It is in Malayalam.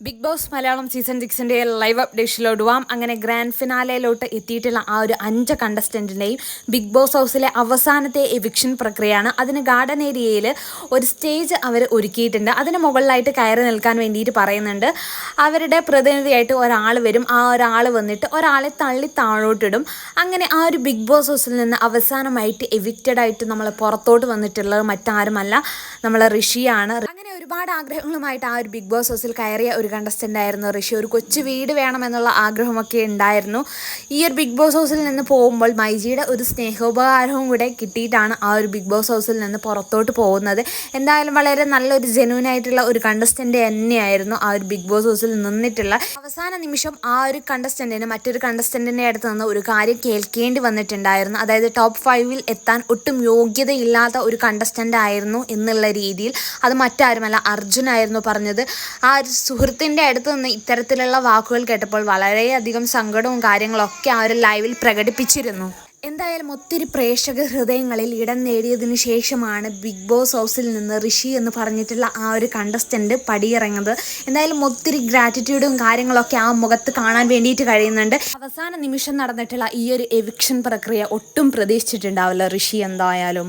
ബിഗ് ബോസ് മലയാളം സീസൺ സിക്സിന്റെ ലൈവ് അപ്ഡേഷനിലോട്ട് പോവാം. അങ്ങനെ ഗ്രാൻഡ് ഫിനാലയിലോട്ട് എത്തിയിട്ടുള്ള ആ ഒരു അഞ്ച് കണ്ടസ്റ്റന്റിന്റെയും ബിഗ് ബോസ് ഹൗസിലെ അവസാനത്തെ എവിക്ഷൻ പ്രക്രിയയാണ്. അതിന് ഗാർഡൻ ഏരിയയിൽ ഒരു സ്റ്റേജ് അവർ ഒരുക്കിയിട്ടുണ്ട്. അതിന് മുകളിലായിട്ട് കയറി നിൽക്കാൻ വേണ്ടിയിട്ട് പറയുന്നുണ്ട്. അവരുടെ പ്രതിനിധിയായിട്ട് ഒരാൾ വരും. ആ ഒരാൾ വന്നിട്ട് ഒരാളെ തള്ളി താഴോട്ടിടും അങ്ങനെ ആ ഒരു ബിഗ് ബോസ് ഹൗസിൽ നിന്ന് അവസാനമായിട്ട് എവിക്റ്റഡ് ആയിട്ട് നമ്മൾ പുറത്തോട്ട് വന്നിട്ടുള്ളത് മറ്റാരുമല്ല. നമ്മളെ ഋഷിയാണ്. അങ്ങനെ ഒരുപാട് ആഗ്രഹങ്ങളുമായിട്ട് ആ ഒരു ബിഗ് ബോസ് ഹൗസിൽ കയറിയ ഒരു കണ്ടസ്റ്റന്റ് ആയിരുന്നു ഋഷി. ഒരു കൊച്ചു വീട് വേണമെന്നുള്ള ആഗ്രഹമൊക്കെ ഉണ്ടായിരുന്നു. ഈ ഒരു ബിഗ് ബോസ് ഹൗസിൽ നിന്ന് പോകുമ്പോൾ മൈജിയുടെ ഒരു സ്നേഹോപകാരവും കൂടെ കിട്ടിയിട്ടാണ് ആ ഒരു ബിഗ് ബോസ് ഹൗസിൽ നിന്ന് പുറത്തോട്ട് പോകുന്നത്. എന്തായാലും വളരെ നല്ലൊരു ജെനുവിനായിട്ടുള്ള ഒരു കണ്ടസ്റ്റന്റ് തന്നെയായിരുന്നു ആ ഒരു ബിഗ് ബോസ് ഹൗസിൽ നിന്നിട്ടുള്ള. അവസാന നിമിഷം ആ ഒരു കണ്ടസ്റ്റന്റിന് മറ്റൊരു കണ്ടസ്റ്റന്റിന്റെ അടുത്ത് നിന്ന് ഒരു കാര്യം കേൾക്കേണ്ടി വന്നിട്ടുണ്ടായിരുന്നു. അതായത് ടോപ്പ് ഫൈവിൽ എത്താൻ ഒട്ടും യോഗ്യതയില്ലാത്ത ഒരു കണ്ടസ്റ്റന്റ് ആയിരുന്നു എന്നുള്ള രീതിയിൽ. അത് മറ്റാരുമല്ല അർജുനായിരുന്നു പറഞ്ഞത്. ആ ഒരു സുഹൃത്തിന്റെ അടുത്ത് നിന്ന് ഇത്തരത്തിലുള്ള വാക്കുകൾ കേട്ടപ്പോൾ വളരെയധികം സങ്കടവും കാര്യങ്ങളൊക്കെ ആ ഒരു ലൈവിൽ പ്രകടിപ്പിച്ചിരുന്നു. എന്തായാലും ഒത്തിരി പ്രേക്ഷക ഹൃദയങ്ങളിൽ ഇടം നേടിയതിനു ശേഷമാണ് ബിഗ് ബോസ് ഹൗസിൽ നിന്ന് ഋഷി എന്ന് പറഞ്ഞിട്ടുള്ള ആ ഒരു കണ്ടസ്റ്റന്റ് പടിയിറങ്ങുന്നത്. എന്തായാലും ഒത്തിരി ഗ്രാറ്റിറ്റ്യൂഡും കാര്യങ്ങളൊക്കെ ആ മുഖത്ത് കാണാൻ വേണ്ടിയിട്ട് കഴിയുന്നുണ്ട്. അവസാന നിമിഷം നടന്നിട്ടുള്ള ഈ ഒരു എവിക്ഷൻ പ്രക്രിയ ഒട്ടും പ്രതീക്ഷിച്ചിട്ടുണ്ടാവില്ല. ഋഷി എന്തായാലും